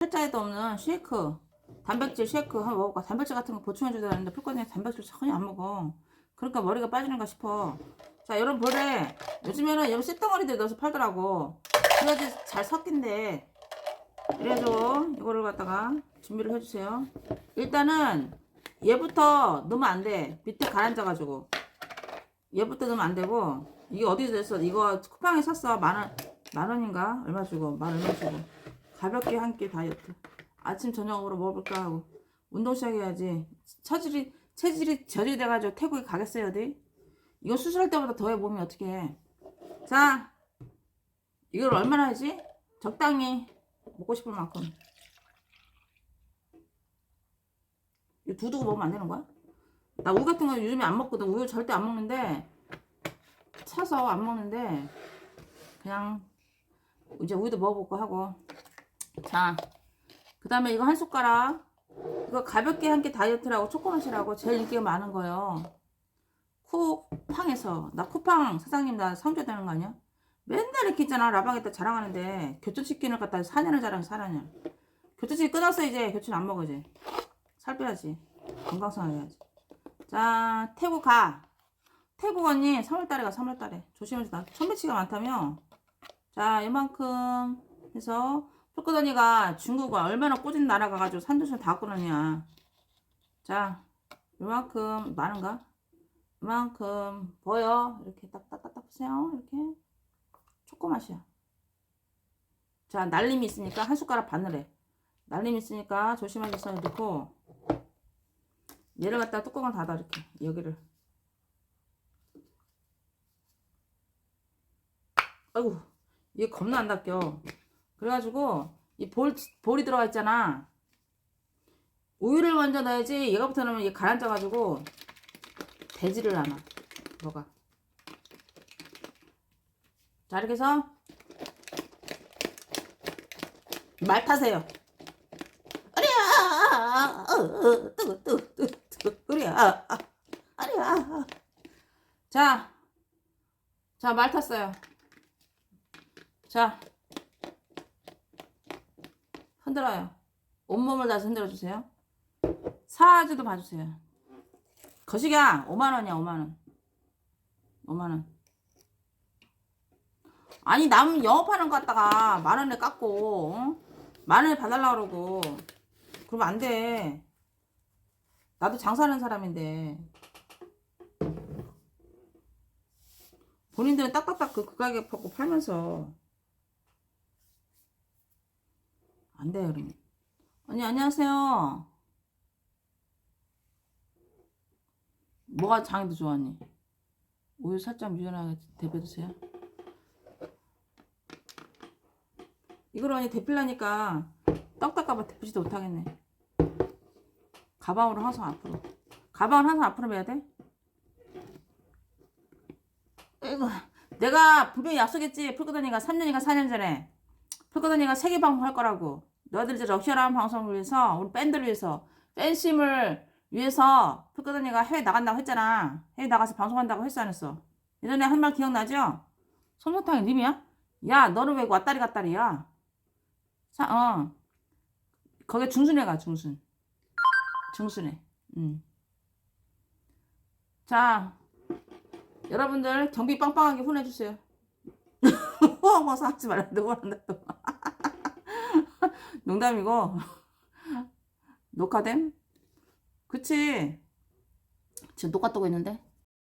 살자에도 없는 쉐이크 단백질 쉐이크 한번 먹어볼까? 단백질 같은 거 보충해줘야 되는데 풀건에 단백질 전혀 안 먹어. 그러니까 머리가 빠지는가 싶어. 자 이런 볼에 요즘에는 이런 쇳덩어리들 넣어서 팔더라고. 그래야지 잘 섞인대. 그래서 이거를 갖다가 준비를 해주세요. 일단은 얘부터 넣으면 안돼. 밑에 가라앉아가지고. 얘부터 넣으면 안 되고. 이게 어디서 됐어? 이거 쿠팡에 샀어. 만원 만원인가? 얼마 주고? 만 얼마 주고 가볍게 한 끼 다이어트. 아침 저녁으로 먹어볼까 하고. 운동 시작해야지. 체질이 체질이 저질이 돼가지고 태국에 가겠어요 어디? 이거 수술할 때보다 더해 몸이 어떻게 해자 이걸 얼마나 하지? 적당히 먹고 싶을 만큼. 이거 두두고 먹으면 안 되는 거야? 나 우유 같은 거 요즘에 안 먹거든. 우유 절대 안 먹는데 차서 안 먹는데 그냥 이제 우유도 먹어볼까 하고 자, 그 다음에 이거 한 숟가락. 이거 가볍게 한끼 다이어트라고 초코맛이라고 제일 인기가 많은 거예요. 쿠팡에서. 나 쿠팡 사장님 나 성조되는 거 아니야? 맨날 이렇게 있잖아. 라방에다 자랑하는데 교촌치킨을 갖다 4년을 자랑 4년이야. 교촌치킨 끊었어 이제. 교촌 안 먹어 이제. 살 빼야지. 건강성을 해야지. 자, 태국 가. 태국 언니 3월달에 가 3월달에. 조심해서 나 천매치가 많다며. 자, 이만큼 해서 초코더니가 중국을 얼마나 꼬진 나라 가가지고 산도실 다 끊었냐. 자, 요만큼 많은가? 이만큼 보여. 이렇게 딱딱딱딱 보세요. 이렇게 초코 맛이야. 자, 날림이 있으니까 한 숟가락 반을 해. 날림 있으니까 조심하셔서 넣고 얘를 갖다 뚜껑을 닫아 이렇게 여기를. 아이고, 이게 겁나 안 닦여. 그래가지고 이 볼, 볼이 들어가 있잖아. 우유를 먼저 넣어야지 얘가부터 넣으면 얘 가라앉아가지고 되지를 않아. 뭐가. 자 이렇게 해서 말 타세요. 아리야, 어, 어, 뜨거, 뜨거, 뜨거, 뜨거, 그래야, 아, 아리야. 자, 자 말 탔어요. 자. 흔들어요. 온몸을 다시 흔들어 주세요. 사주도 봐주세요. 거시기야 5만원이야 5만원 5만원 아니 남 영업하는 거 갖다가 만원에 깎고 어? 만원에 봐달라 그러고 그러면 안돼 나도 장사하는 사람인데 본인들은 딱딱딱 그, 그 가격 받고 팔면서 안 돼요, 그러면. 언니, 안녕하세요. 뭐가 장에도 좋아, 언니? 우유 살짝 미연하게 데펴주세요. 이걸 언니 데필라니까 떡 닦아봐 데피지도 못하겠네. 가방으로 항상 앞으로. 가방을 항상 앞으로 매야 돼? 이거 내가 분명히 약속했지. 풀거더니가 3년인가 4년 전에. 풀거더니가 세계 방송 할 거라고. 너희들 이제 럭셔라는 방송을 위해서 우리 밴드를 위해서 팬심을 위해서 풀거더니가 해외 나간다고 했잖아. 해외 나가서 방송한다고 했어 안 했어? 예전에 한 말 기억나죠? 솜사탕이 님이야? 야 너는 왜 왔다리 갔다리야? 사, 어 거기 중순에 가 중순 중순에 음. 자 여러분들 경비 빵빵하게 혼내주세요 호황호사 하지 말라 누구 한다 또. 농담이고. 녹화됨? 그치? 지금 녹화 뜨고 있는데